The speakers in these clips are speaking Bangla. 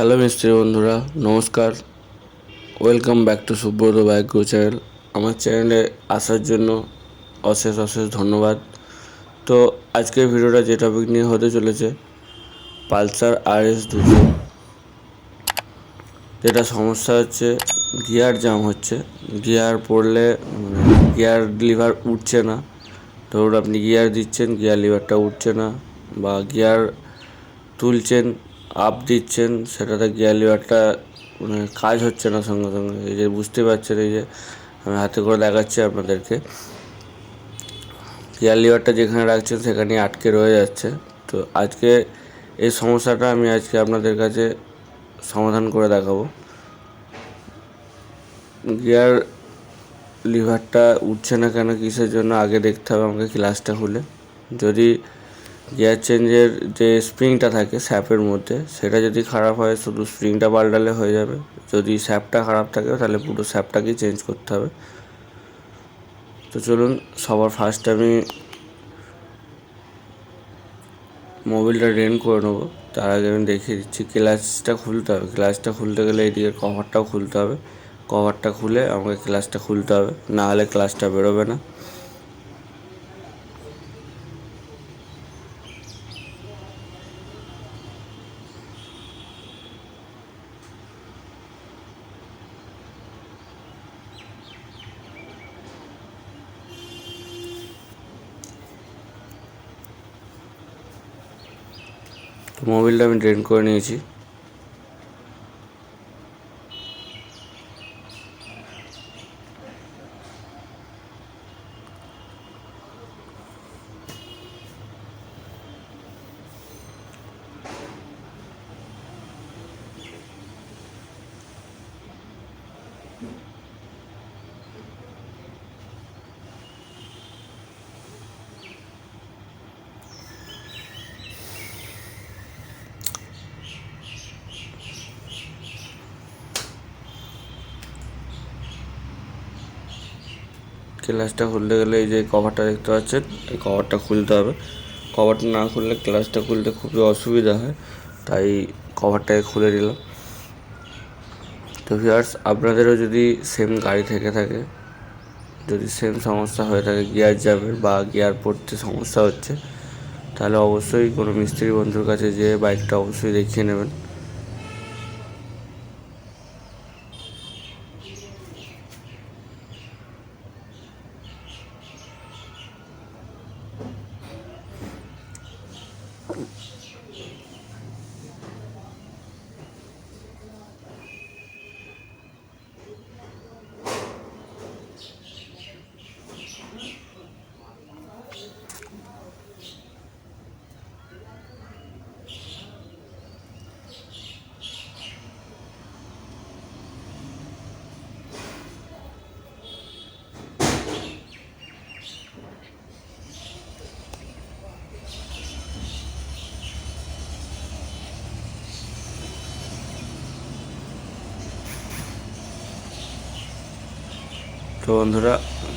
হ্যালো মিস্ত্রি বন্ধুরা, নমস্কার। Welcome back to Subrata bike channel আমার চ্যানেলে আসার জন্য অশেষ অশেষ ধন্যবাদ। তো আজকের ভিডিওটা যে টপিক নিয়ে হতে চলেছে, পালসার আর এস দুশো। যেটা সমস্যা হচ্ছে, গিয়ার জাম হচ্ছে। গিয়ার পড়লে মানে গিয়ার লিভার উঠছে না। ধরুন আপনি গিয়ার দিচ্ছেন, গিয়ার লিভারটা উঠছে না বা গিয়ার তুলছেন আপ দিচ্ছেন, সেটাতে গিয়ার লিভারটা মানে কাজ হচ্ছে না সঙ্গে সঙ্গে। এই যে বুঝতে পারছেন, এই যে আমি হাতে করে দেখাচ্ছি আপনাদেরকে। লিভারটা যেখানে রাখছেন, সেখানেই আটকে রয়ে যাচ্ছে। তো আজকে এই সমস্যাটা আমি আজকে আপনাদের কাছে সমাধান করে দেখাবো। গিয়ার লিভারটা উঠছে না কেন, কিসের জন্য, আগে দেখতে হবে আমাকে ক্লাসটা খুলে। যদি গিয়ার চেঞ্জের যে স্প্রিংটা থাকে, স্যাপের মধ্যে, সেটা যদি খারাপ হয়, শুধু স্প্রিংটা পাল্টালে হয়ে যাবে। যদি স্যাপটা খারাপ থাকে, তাহলে পুরো স্যাপটাকেই চেঞ্জ করতে হবে। তো চলুন, সবার ফার্স্ট আমি মোবিলটা রেন করে নেব। তার আগে আমি দেখিয়ে দিচ্ছি ক্লাচটা খুলতে হবে। ক্লাচটা খুলতে গেলে এইদিকে কভারটাও খুলতে হবে। কভারটা খুলে আমাকে ক্লাচটা খুলতে হবে। না হলে ক্লাচটা বেরোবে না। তো মোবিলটা আমি ড্রেন করে নিয়েছি। ক্লাসটা খুলতে গেলে এই যে কভারটা দেখতে পাচ্ছেন, এই কভারটা খুলতে হবে। কভারটা না খুললে ক্লাসটা খুলতে খুবই অসুবিধা হয়, তাই কভারটাকে খুলে দিলাম তো ভিউয়ার্স আপনাদেরও যদি সেম গাড়ি থেকে থাকে, যদি সেম সমস্যা হয়ে থাকে গিয়ার যাবের বা গিয়ার পড়তে সমস্যা হচ্ছে, তাহলে অবশ্যই কোনো মিস্ত্রি বন্ধুর কাছে যেয়ে বাইকটা অবশ্যই দেখিয়ে নেবেন। তো বন্ধুরা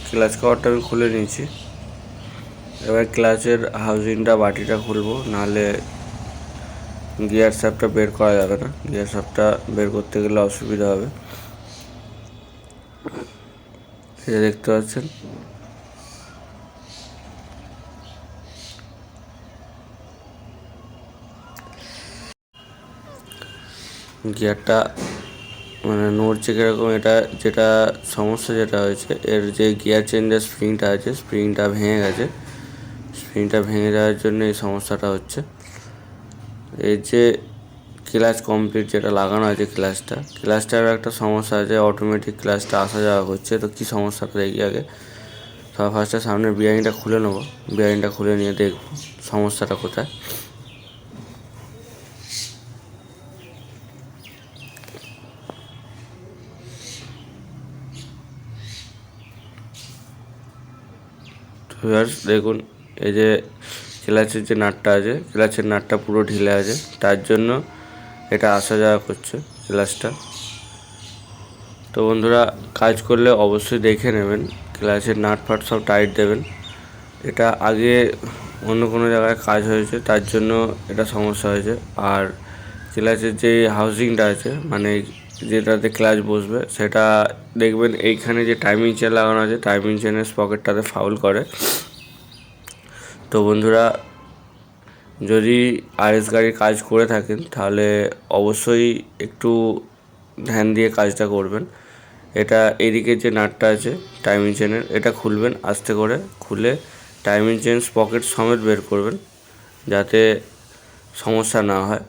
ক্লাচ কভারটা আমি খুলে নিয়েছি। এবার ক্লাচের হাউজিংটা বাটিটা খুলবো, নাহলে গিয়ার সাপটা বের করা যাবে না। গিয়ার সাপটা বের করতে গেলে অসুবিধা হবে। এটা দেখতে পাচ্ছেন। গিয়ারটা মানে নড়ছে কীরকম এটা, যেটা সমস্যা যেটা হয়েছে, এর যে গিয়ার চেঞ্জের স্প্রিংটা আছে স্প্রিংটা ভেঙে গেছে। স্প্রিংটা ভেঙে যাওয়ার জন্য এই সমস্যাটা হচ্ছে। এর যে ক্লাস কমপ্লিট যেটা লাগানো আছে ক্লাসটা ক্লাচটার একটা সমস্যা আছে অটোমেটিক ক্লাসটা আসা যাওয়া করছে। তো কী সমস্যাটা দেখি আগে। সব ফার্স্টে সামনে বিয়ারিংটা খুলে নেব। বিয়ারিংটা খুলে নিয়ে দেখব সমস্যাটা কোথায়। ভিউয়ার্স দেখুন, এই যে ক্লাচের যে নাটটা আছে ক্লাচের নাটটা পুরো ঢিলে আছে, তার জন্য এটা আসা যাওয়া করছে ক্লাচটা তো বন্ধুরা, কাজ করলে অবশ্যই দেখে নেবেন ক্লাচের নাট ফাট সব টাইট দেবেন। এটা আগে অন্য কোনো জায়গায় কাজ হয়েছে, তার জন্য এটা সমস্যা হয়েছে। আর ক্লাচের যে হাউজিংটা আছে মানে যেটাতে ক্লাচ বসবে, সেটা দেখবেন এইখানে যে টাইমিং চেন লাগানো আছে টাইমিং চেনের স্পকেটটাতে ফাউল করে। তো বন্ধুরা, যদি আরএস গাড়ির কাজ করে থাকেন, তাহলে অবশ্যই একটু ধ্যান দিয়ে কাজটা করবেন। এটা এদিকে যে নাটটা আছে টাইমিং চেনের এটা খুলবেন, আস্তে করে খুলে টাইমিং চেন স্পকেট সমেত বের করবেন, যাতে সমস্যা না হয়।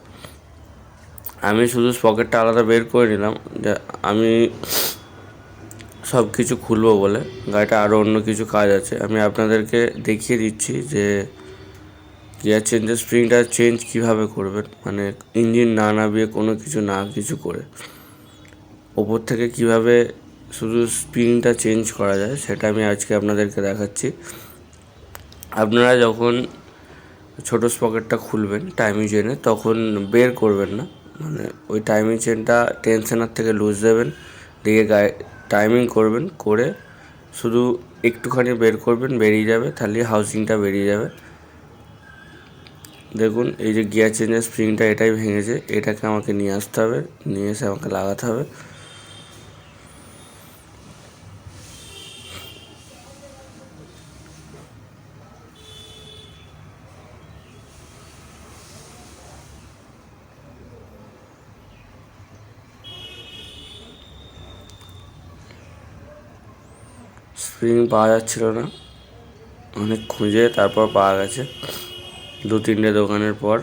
আমি শুধু স্পকেটটা আলাদা বের করে নিলাম, যে আমি সব কিছু খুলবো বলে, গাড়িটা আরও অন্য কিছু কাজ আছে। আমি আপনাদেরকে দেখিয়ে দিচ্ছি যে গিয়ার চেঞ্জের স্প্রিংটা চেঞ্জ কীভাবে করবেন মানে ইঞ্জিন না নামিয়ে কোনো কিছু না কিছু করে। ওপর থেকে কীভাবে শুধু স্প্রিংটা চেঞ্জ করা যায়, সেটা আমি আজকে আপনাদেরকে দেখাচ্ছি। আপনারা যখন ছোটো স্পকেটটা খুলবেন টাইমিং চেনে তখন বের করবেন না। মানে ওই টাইমিং চেনটা টেনশনার থেকে লুজ দেবেন দিয়ে গায়ে টাইমিং করবেন, করে শুধু একটুখানি বের করবেন, বেরিয়ে যাবে, তাহলে হাউসিংটা বেরিয়ে যাবে। দেখুন, এই যে গিয়ার চেঞ্জের স্প্রিংটা এটাই ভেঙেছে, এটাকে আমাকে নিয়ে আসতে হবে, নিয়ে এসে আমাকে লাগাতে হবে। স্প্রিং পাওয়া যাচ্ছিল না। অনেক খুঁজে তারপর পাওয়া গেছে। দু তিনটে দোকানের পর।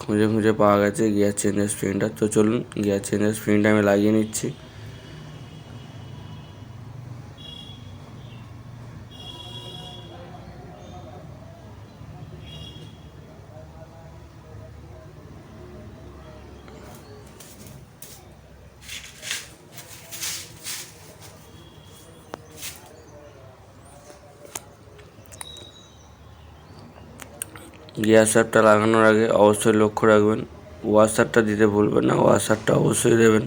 খুঁজে খুঁজে পাওয়া গেছে গিয়ার চেঞ্জের স্প্রিংটা তো চলুন গিয়ার চেঞ্জের স্প্রিংটা আমি লাগিয়ে নিচ্ছি। গিয়ার লাগানোর আগে অবশ্যই লক্ষ্য রাখবেন। ওয়াশারটা দিতে ভুলবেন না ওয়াশারটা অবশ্যই দেবেন।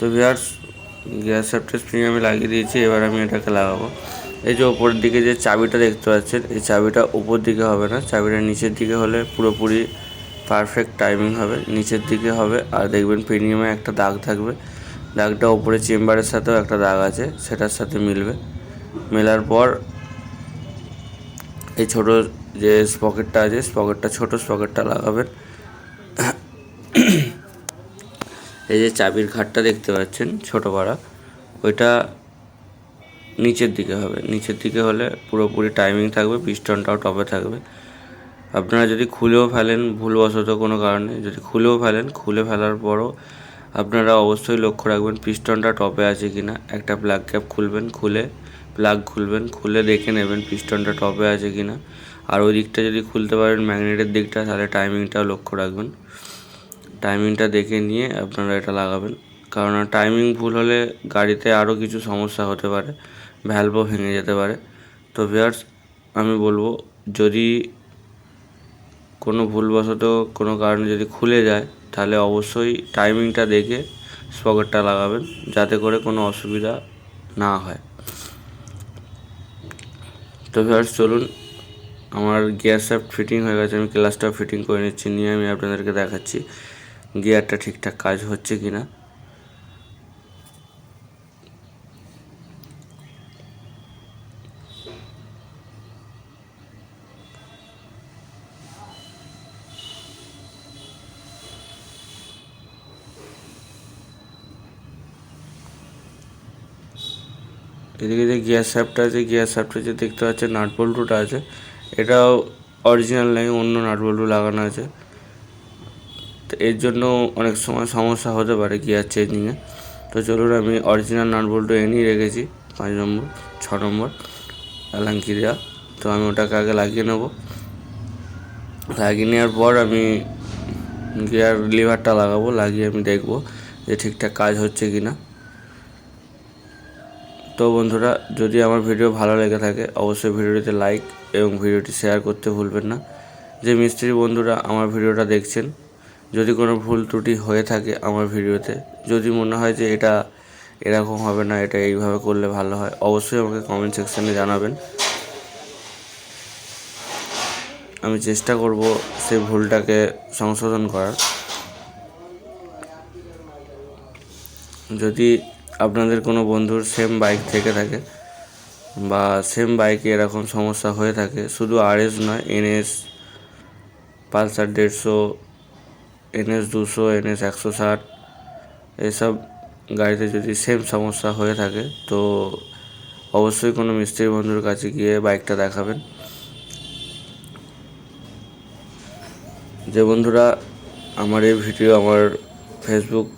তো ভিয়ার্স গ্যাস সাপটা স্প্রিং আমি লাগিয়ে দিয়েছি, এবার আমি এটাকে লাগাবো। এই যে ওপরের দিকে যে চাবিটা দেখতে পাচ্ছেন, এই চাবিটা উপর দিকে হবে না, চাবিটা নিচের দিকে হলে পুরোপুরি পারফেক্ট টাইমিং হবে, নিচের দিকে হবে। আর দেখবেন প্রিমিয়ামে একটা দাগ থাকবে, দাগটা ওপরে চেম্বারের সাথেও একটা দাগ আছে, সেটার সাথে মিলবে। মেলার পর এই ছোট যে স্পকেটটা আছে স্পকেটটা ছোট স্পকেটটা লাগাবেন। এই যে চাবির ঘাটটা দেখতে পাচ্ছেন, ছোট পাড়া, ওইটা নিচের দিকে হবে। নিচের দিকে হলে পুরোপুরি টাইমিং থাকবে পিস্টনটাও টপে থাকবে। আপনারা যদি খুলেও ফেলেন, ভুলবশত কোনো কারণে, যদি খুলেও ফেলেন, খুলে ফেলার পরও আপনারা অবশ্যই লক্ষ্য রাখবেন পিস্টনটা টপে আছে কি না একটা প্লাগ ক্যাপ খুলবেন, খুলে প্লাগ খুলবেন, খুলে দেখে নেবেন পিস্টনটা টপে আছে কি না আর ওই দিকটা যদি খুলতে পারেন ম্যাগনেটের দিকটা, তাহলে টাইমিংটাও লক্ষ্য রাখবেন। টাইমিংটা দেখে নিয়ে আপনারা এটা লাগাবেন। কারণ টাইমিং ভুল হলে গাড়িতে আরও কিছু সমস্যা হতে পারে ভ্যালভও ভেঙে যেতে পারে। তো ভিয়ার্স আমি বলব, যদি কোনো ভুলবশত কোনো কারণে যদি খুলে যায়, তাহলে অবশ্যই টাইমিংটা দেখে স্পকেটটা লাগাবেন, যাতে করে কোনো অসুবিধা না হয়। তো ভিউয়ার্স চলুন, আমার গিয়ার শাফট ফিটিং হয়ে গেছে, আমি ক্লাসটা ফিটিং করে নিচ্ছি, নিয়ে আমি আপনাদেরকে দেখাচ্ছি। গিয়ারটা ঠিকঠাক কাজ হচ্ছে কি না? এদিকে যে গিয়ার শ্যাফটটা আছে, গিয়ার শ্যাফটটা যে দেখতে পাচ্ছে নাটবল্টুটা আছে, এটাও অরিজিনাল নয় অন্য নাটবল্টু লাগানো আছে। তো এর জন্য অনেক সময় সমস্যা হতে পারে গিয়ার চেঞ্জিংয়ে তো চলুন আমি অরিজিনাল নাট এনেই রেখেছি, পাঁচ নম্বর, ছ নম্বর অ্যালাঙ্কি দেওয়া তো আমি ওটাকে আগে লাগিয়ে নেব। লাগিয়ে নেওয়ার পর আমি গিয়ার লিভারটা লাগাবো, লাগিয়ে আমি দেখব যে ঠিকঠাক কাজ হচ্ছে কি না তো বন্ধুরা, যদি আমার ভিডিও ভালো লেগে থাকে, অবশ্যই ভিডিওটিতে লাইক এবং ভিডিওটি শেয়ার করতে ভুলবেন না। যে মিস্ত্রি বন্ধুরা আমার ভিডিওটা দেখছেন যদি কোনো ভুল ত্রুটি হয়ে থাকে আমার ভিডিওতে, যদি মনে হয় যে এটা এরকম হবে না, এটা এইভাবে করলে ভালো হয়, অবশ্যই আমাকে কমেন্ট সেকশানে জানাবেন। আমি চেষ্টা করব সেই ভুলটাকে সংশোধন করার। যদি আপনাদের কোনো বন্ধুর সেম বাইক থেকে থাকে বা সেম বাইকে এরকম সমস্যা হয়ে থাকে, শুধু আরএস নয় এনএস পালসার দেড়শো এনএস দুশো, এনএস একশো ষাট, এসব গাড়িতে যদি সেম সমস্যা হয়ে থাকে, তো অবশ্যই কোনো মিস্ত্রি বন্ধুর কাছে গিয়ে বাইকটা দেখাবেন। যে বন্ধুরা আমার এই ভিডিও আমার ফেসবুক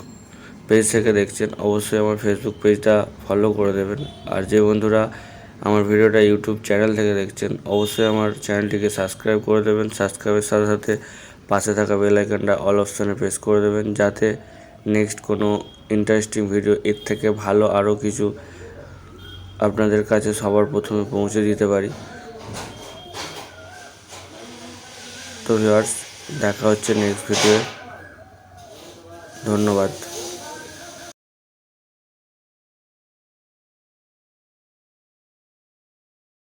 পেজ থেকে দেখছেন, অবশ্যই আমার ফেসবুক পেজটা ফলো করে দেবেন। আর যে বন্ধুরা আমার ভিডিওটা ইউটিউব চ্যানেল থেকে দেখছেন, অবশ্যই আমার চ্যানেলটিকে সাবস্ক্রাইব করে দেবেন। সাবস্ক্রাইবের সাথে সাথে পাশে থাকা বেল অল অপশানে প্রেস করে দেবেন যাতে নেক্সট কোনো ইন্টারেস্টিং ভিডিও এর থেকে ভালো আরও কিছু আপনাদের কাছে সবার প্রথমে পৌঁছে দিতে পারি। তো ভিউয়ার্স দেখা হচ্ছে নেক্সট ভিডিও ধন্যবাদ।